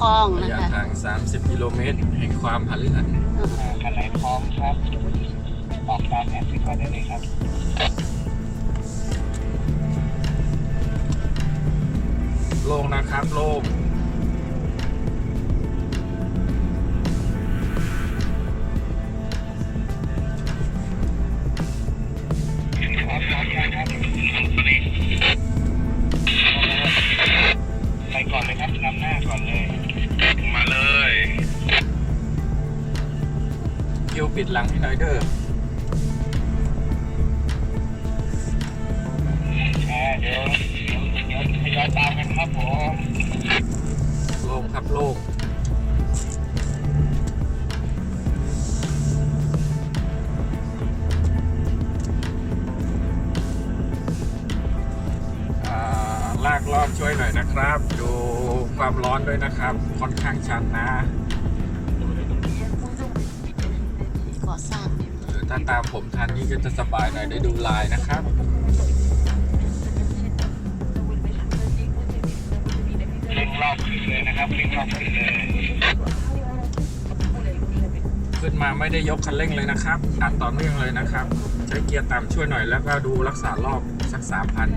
คลองระนะยะคะทาง 30 กิโลเมตร แห่งความหฤหันคันไหนพร้อมครับออกตามแผนที่ก่อนได้เลยครับ โล่งนะครับโล่ง ลากรอบช่วยหน่อยนะครับ ดูความร้อนด้วยนะครับ ค่อนข้างชันนะก่อสร้างหรือถ้าตามผมทันนี่ก็จะสบายหน่อยได้ดูลายนะครับเร่งรอบขึ้นเลยนะครับเร่งรอบขึ้นเลยขึ้นมาไม่ได้ยกคันเร่งเลยนะครับอัดต่อเนื่องเลยนะครับ ใช้เกียร์ต่ำช่วยหน่อยแล้วก็ดูรักษารอบสักสามพัน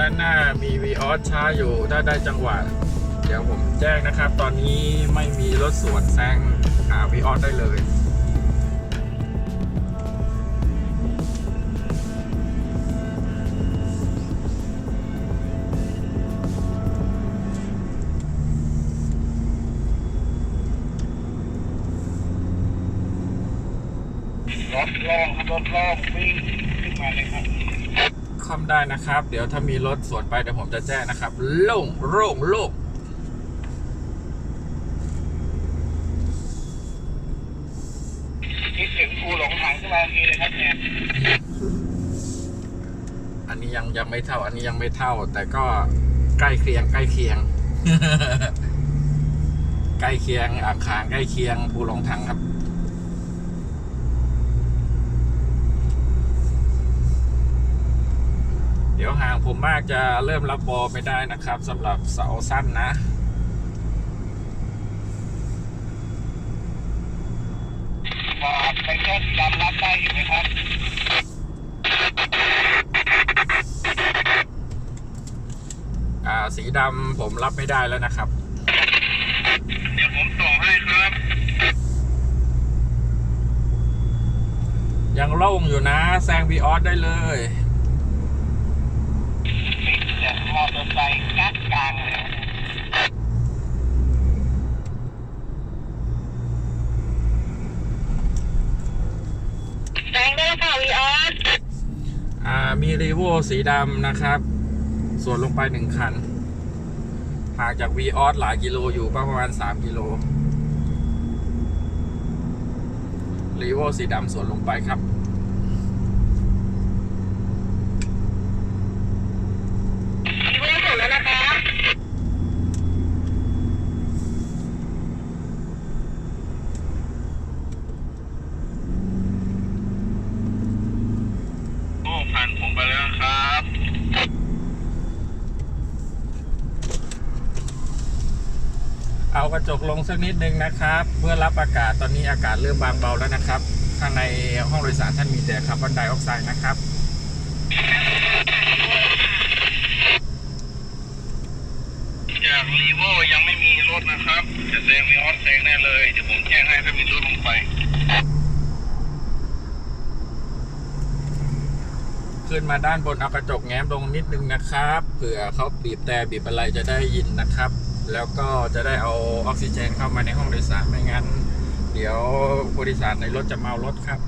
ด้านหน้ามีวีออสช้าอยู่ถ้าได้จังหวะ เดี๋ยวผมแจ้งนะครับ ตอนนี้ไม่มีรถสวนแซงหาวีออสได้เลยรถล่งครับรถล่งวิ่งขึ้นมาเลยครับ คอมได้นะครับ เดี๋ยวถ้ามีรถสวนไปเดี๋ยวผมจะแจ้งนะครับ โล่งโล่งโล่งคิดถึงภูหลงถังขึ้นมาทีเลยครับเนี่ยอันนี้ยังยังไม่เท่า อันนี้ยังไม่เท่า แต่ก็ใกล้เคียงใกล้เคียง ใกล้เคียงอ่างขางใกล้เคียงภูหลงถังครับ ดี๋ยวห่างผมมากจะเริ่มรับบอลไม่ได้นะครับสำหรับเสาสั้นนะพอไปแค่สีดำรับได้อยู่ไหมครับอ่าสีดำผมรับไม่ได้แล้วนะครับ เดี๋ยวผมส่งให้ครับ ยังโล่งอยู่นะแซงวีออสได้เลยติดจาก มอเตอร์ไซค์กัดกลางเลยแซงได้แล้วค่ะวีออสอ่ามีรีโวสีดำนะครับ ส่วนลงไปหนึ่งคันห่างจากวีออสหลายกิโลอยู่ประมาณ 3 กิโลรีโวสีดำส่วนลงไปครับ มีไม่ได้ผลแล้วนะคะ โอ้ผ่านผมไปแล้วครับ เอาก ระจกลงสักนิดนึงนะครับ เพื่อรับอากาศตอนนี้อากาศเริ่มบางเบาแล้วนะครับ ข้างในห้องโดยสารท่านมีแต่คาร์บอนไดออกไซด์นะครับจากรีโวยังไม่มีรถนะครับจะแซงมีออสแซงแน่เลยเดี๋ยวผมแจ้งให้ถ้ามีรถลงไปขึ้นมาด้านบนเอากระจกแง้มลงนิดนึงนะครับ เผื่อเขาบีบแต่บีบอะไรจะได้ยินนะครับ แล้วก็จะได้เอาออกซิเจนเข้ามาในห้องโดยสารไม่งั้น เดี๋ยวผู้โดยสารในรถจะเมารถครับ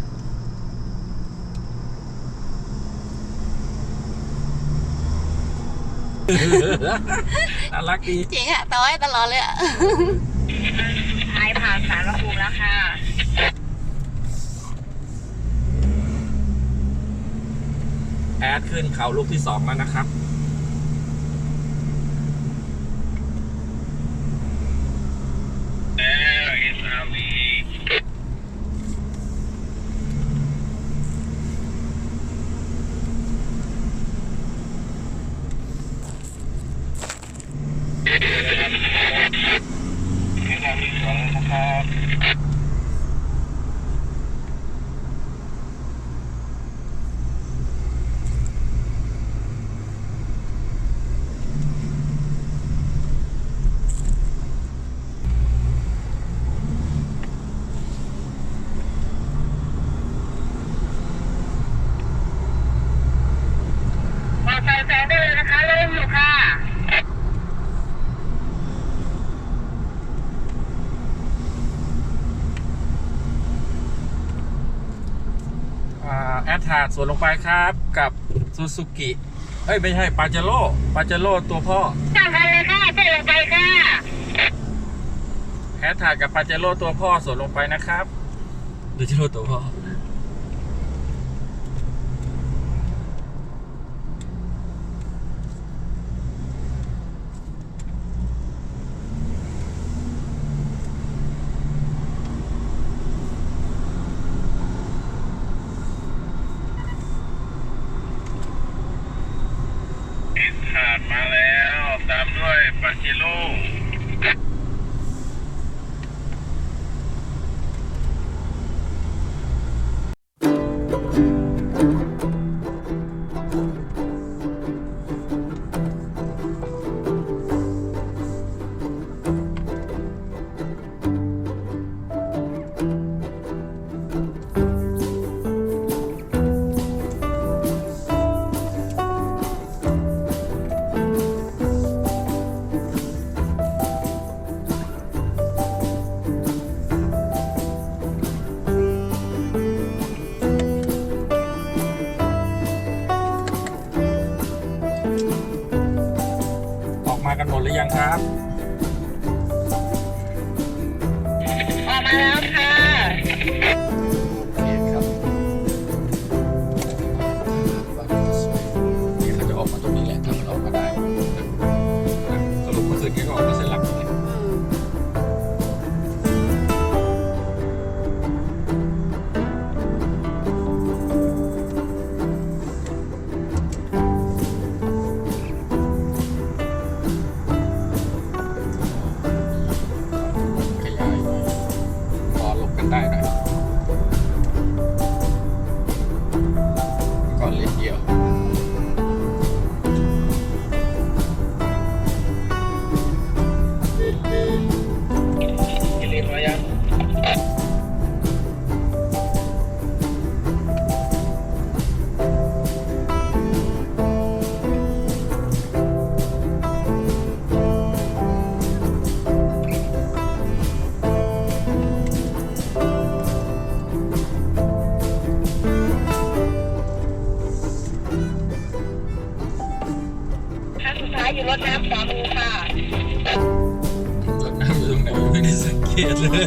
น่ารักดีจริงอะต่อให้ตลอดเลยอะท้ายผ่านสารพระภูมิแล้วค่ะแอดขึ้นเขาลูกที่สองแล้วนะครับ แล้วเอสอาร์วี เอสอาร์วีสองนะครับ มอเตอร์ไซค์แซงได้เลยนะคะเริ่มอยู่ค่ะ อ่าแอดทาด สวนลงไปครับกับซูซูกิเอ้ยไม่ใช่ปาเจโร่ปาเจโร่ตัวพ่อจังกันเลยค่ะเจ๊ลงไปค่ะแอดทาดกับปาเจโร่ตัวพ่อสวนลงไปนะครับปาเจโร่ตัวพ่อเอ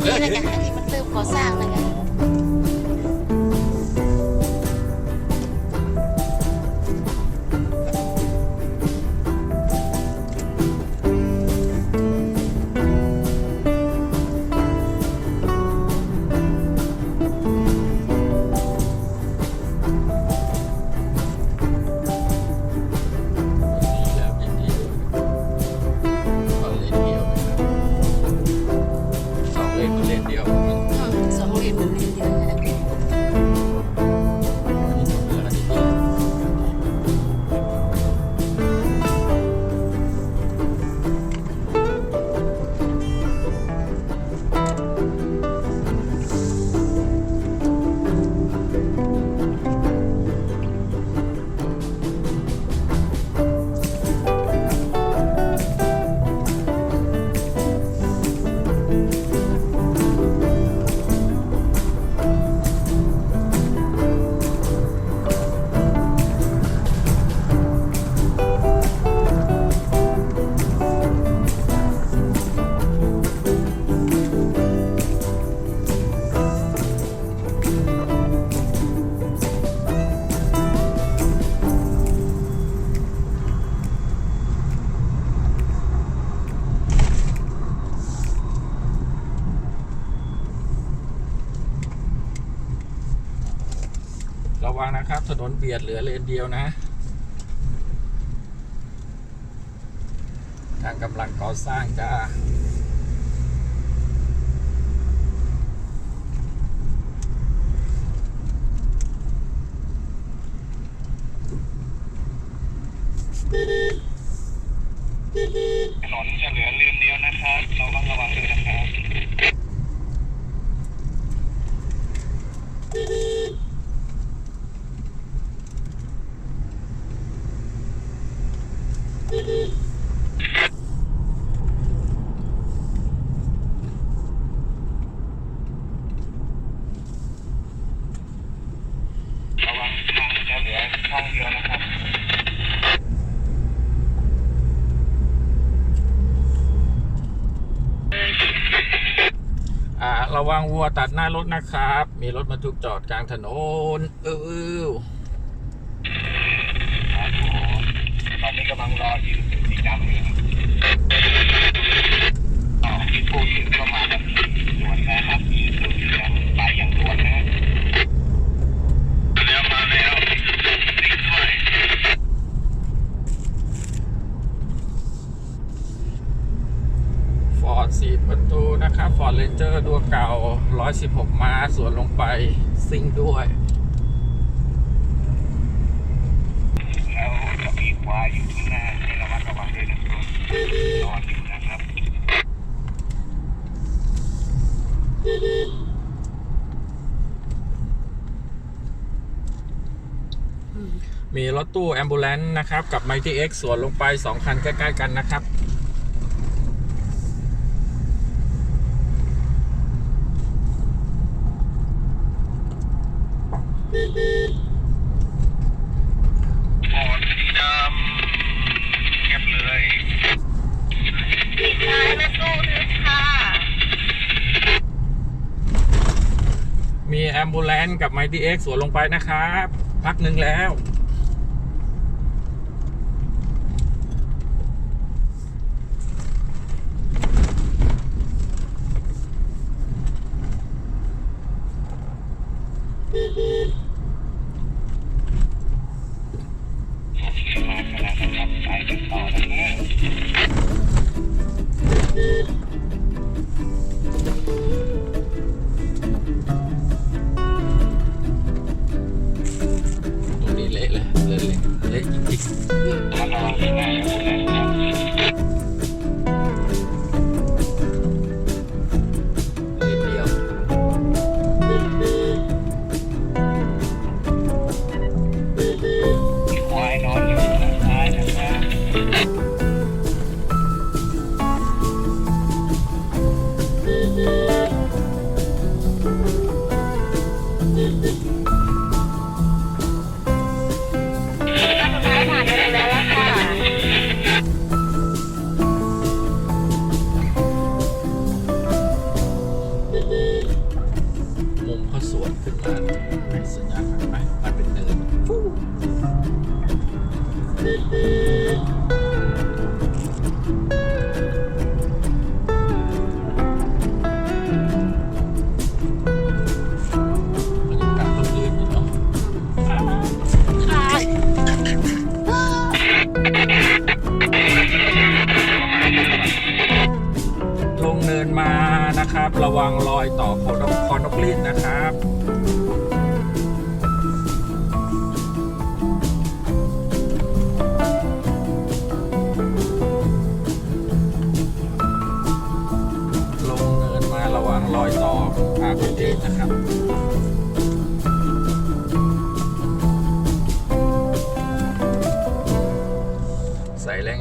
Yeah. ครับ ถนนเบียดเหลือเลนเดียวนะ ทางกำลังก่อสร้างจ้า หน้ารถนะครับ มีรถบรรทุกจอดกลางถนนเออ มีรถตู้แอมบูเลนต์นะครับ กับ Mighty X สวนลงไป 2 คันใกล้ๆกันนะครับ บอดสีดเงียบเลยปิดท้ายรถตู้ทึบค่ะ มีแอมบูเลนต์กับ Mighty X สวนลงไปนะครับ พักหนึ่งแล้ว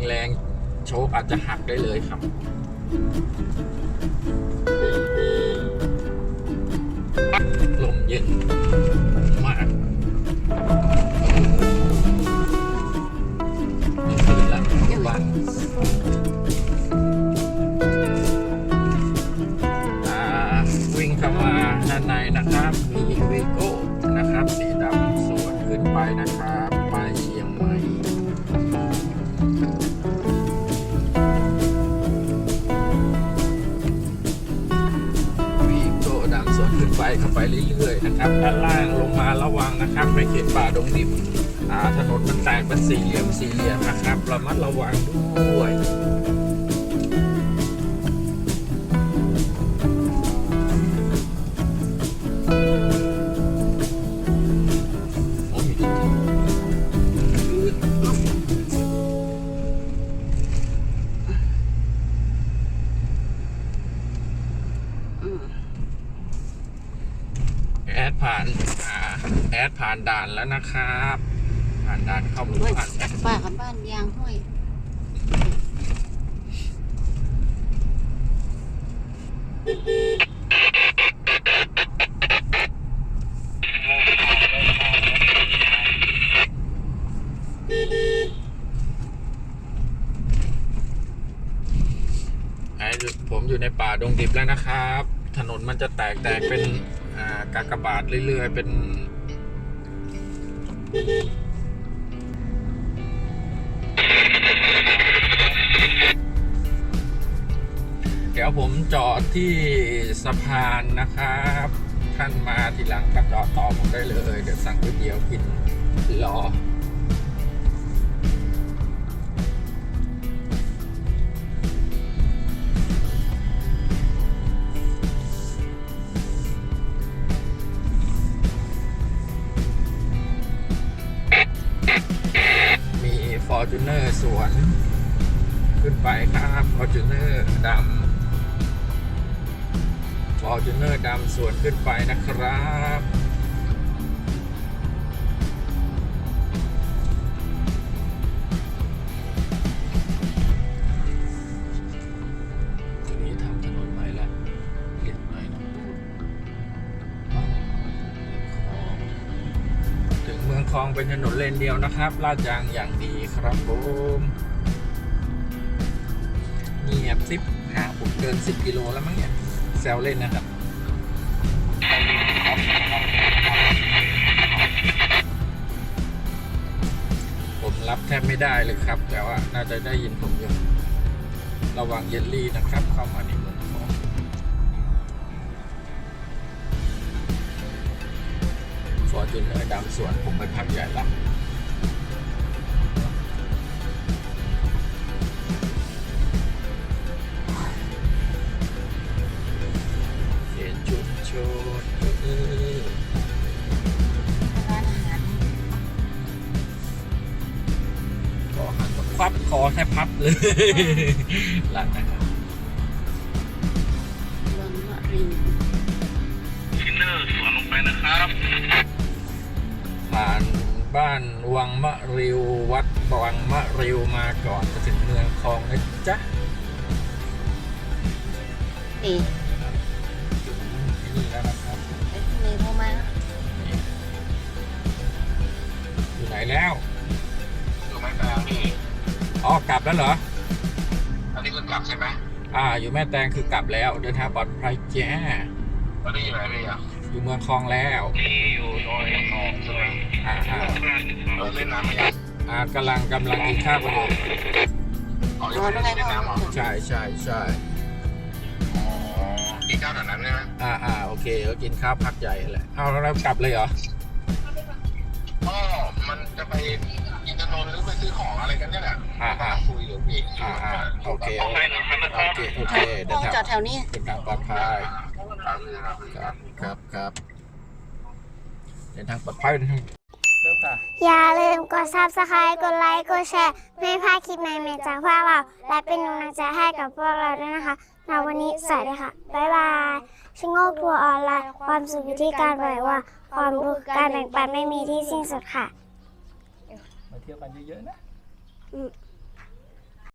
แรงๆโชกอาจจะหักได้เลยครับ ลมเย็นมากขึ้นแล้วบ้าน ขันไปเรื่อยๆนะครับด้านล่างลงมาระวังนะครับไม่เขตป่าดงดิบถนนมันแตกเป็นสี่เหลี่ยมสี่เหลี่ยมนะครับระมัดระวังด้วย แล้วนะครับผ่านด่านเข้าหมู่เฮ้ยบ้านป้ากับบ้านยางห้อยไอ้ผมอยู่ในป่าดงดิบแล้วนะครับ ถนนมันจะแตกแตกเป็นอ่ากากบาทเรื่อยๆ เป็น เดี๋ยวผมจอดที่สะพานนะครับ ท่านมาทีหลังก็จอดต่อผมได้เลย เดี๋ยวสั่งก๋วยเตี๋ยวกินรอ จูเนอร์สวน ขึ้นไปครับฟอร์จูเนอร์ดำฟอร์จูเนอร์ดำสวนขึ้นไปนะครับ องคลองเป็นถนนเลนเดียวนะครับ ลาดยางอย่างดีครับผมเงียบซิปหาผมเกิน 10 กิโลแล้วมั้งเนี่ยแซวเล่นนะครับผมรับแทบไม่ได้เลยครับ แต่ว่าน่าจะได้ยินผมอยู่ระวังเยลลี่นะครับ เข้ามาใน ฟอร์จูเนอร์ดำสวนผมไปพักใหญ่ละเขตชุมชนเออร้านอาหารคอหักแบบพับคอแทบพับเลยหลังนะ บ้านวังมะริววัดวังมะริวมาก่อนจะถึงเมืองคลองนะจ๊ะนี่ถึงนี่แล้วนะครับไอ้ที่นี่เข้ามาอยู่ไหนแล้วอยู่ไม่แปลงพี่อ๋อกลับแล้วเหรออันนี้คือกลับใช่ไหมอ่า อยู่แม่แตงคือกลับแล้วเดินทางปลอดภัยแจ้ตอนนี้อยู่ไหนพี่อะ อยู่เมืองคลองแล้วนี่อยู่ดอยทองใช่ไหมอ่าอ่าเออเล่นน้ำไหมยังอ่ากำลังกำลังกินข้าวกันอยู่อ๋อยังไม่ได้เล่นน้ำเหรอใช่ใช่ใช่อ๋อกินข้าวแถวนั้นใช่ไหมอ่าอ่าโอเคก็กินข้าวพักใหญ่แหละเอาแล้วกลับเลยเหรอก็มันจะไปอินทนนท์หรือไปซื้อของอะไรกันเนี่ยแหละอ่าอ่าคุยอยู่พี่อ่าอ่าโอเคโอเคนะครับโอเคโอเคเดิห้อนงทางจอดแถวนี้เดินทางปลอดภัย ครับพี่ครับพี่ครับครับครับเดินทางปลอดภัยเดินทางเริ่มค่ะอย่าลืมกด subscribe กดไลค์กดแชร์ไม่พลาดคลิปใหม่ๆจากพวกเรา และเป็นกำลังใจให้กับพวกเราด้วยนะคะในวันนี้สวัสดีค่ะ บ๊ายบายชิงโง่ทัวร์ออนไลน์ ความสุขอยู่ที่การปล่อยว่าความรู้คือการแบ่งปันไม่มีที่สิ้นสุดค่ะ มาเที่ยวกันเยอะๆนะ อืม